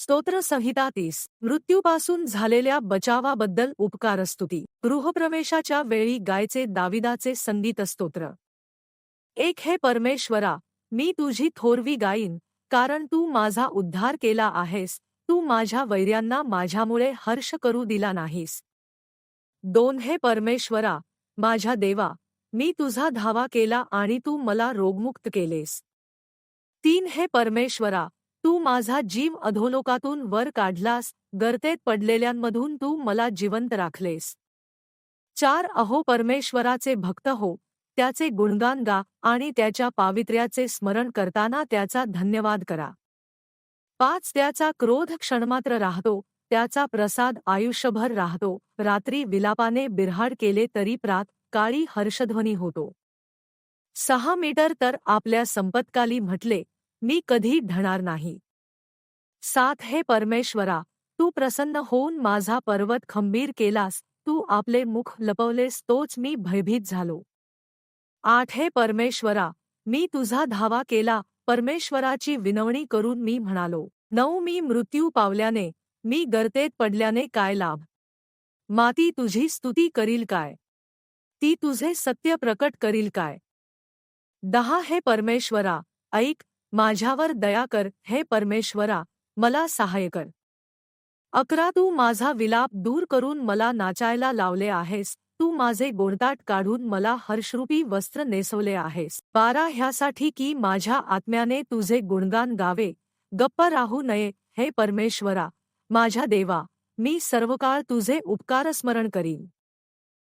स्तोत्र संहिता तीस. मृत्यूपासून झालेल्या बचावाबद्दल उपकारस्तुती. गृहप्रवेशाच्या वेळी गायचे दाविदाचे संगीत स्तोत्र. एक हे परमेश्वरा मी तुझी थोरवी गाईन कारण तू माझा उद्धार केला आहेस तू माझ्या वैर्यांना माझ्यामुळे हर्ष करू दिला नाहीस. दोन हे परमेश्वरा माझ्या देवा मी तुझा धावा केला आणि तू मला रोगमुक्त केलेस. तीन हे परमेश्वरा तू माझा जीव अधोलोकातून वर काढलास गर्तेत पडलेल्यांमधून तू मला जिवंत राखलेस. चार अहो परमेश्वराचे भक्त हो. त्याचे गुणगान गा आणि त्याच्या पावित्र्याचे स्मरण करताना त्याचा धन्यवाद करा. पाच त्याचा क्रोध क्षणमात्र राहतो त्याचा प्रसाद आयुष्यभर राहतो. रात्री विलापाने बिरहाड केले तरी प्रात काळी हर्षध्वनी होतो. सहा मीटर तर आपल्या संपत्काली म्हटले मी कधी ढणार नाही. सात हे परमेश्वरा तू प्रसन्न होऊन माझा पर्वत खंबीर केलास तू आपले मुख लपवलेस तोच मी भयभीत झालो. आठ हे परमेश्वरा मी तुझा धावा केला परमेश्वराची विनवणी करून मी म्हणालो नऊ मी मृत्यू पावल्याने मी गर्तेत पडल्याने काय लाभ? माती तुझी स्तुती करील काय? ती तुझे सत्य प्रकट करील काय? दहा हे परमेश्वरा ऐक माझ्यावर दया कर हे परमेश्वरा मला सहाय्य कर. अकरा तू माझा विलाप दूर करून मला नाचायला लावले आहेस. तू माझे गोडदाट काढून मला हर्षरूपी वस्त्र नेसवले आहेस. बारा ह्यासाठी की माझ्या आत्म्याने तुझे गुणगान गावे. गप्प राहू नये हे परमेश्वरा. माझ्या देवा मी सर्वकाळ तुझे उपकार स्मरण करीन.